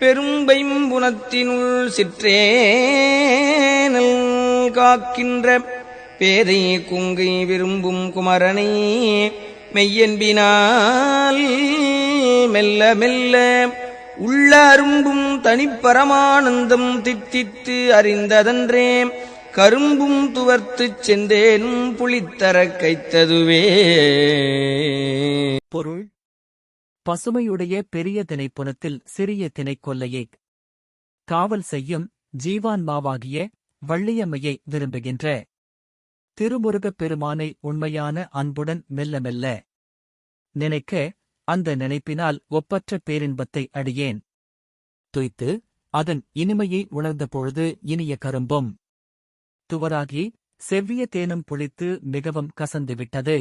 பெரும்பைம்புனத்தினுள் சிற்றேனல் காக்கின்ற பேதை குங்கை விரும்பும் குமரனை மெய்யன்பினால் மெல்ல மெல்ல உள்ள அரும்பும் தனிப்பரமானந்தம் தித்தித்து அறிந்ததன்றே கரும்பும் துவர்த்துச் செந்தேனும் புளித்தரக் கைத்ததுவே. பசுமையுடைய பெரிய திணைப்புனத்தில் சிறிய திணைக்கொல்லையை காவல் செய்யும் ஜீவான்மாவாகிய வள்ளியம்மையை விரும்புகின்ற திருமுருகப் பெருமானை உண்மையான அன்புடன் மெல்ல மெல்ல நினைக்க அந்த நினைப்பினால் ஒப்பற்ற பேரின்பத்தை அடியேன். துய்த்து அதன் இனிமையை உணர்ந்த பொழுது இனிய கரும்பும். துவராகி செவ்விய தேனும் புளித்து மிகவும் கசந்துவிட்டது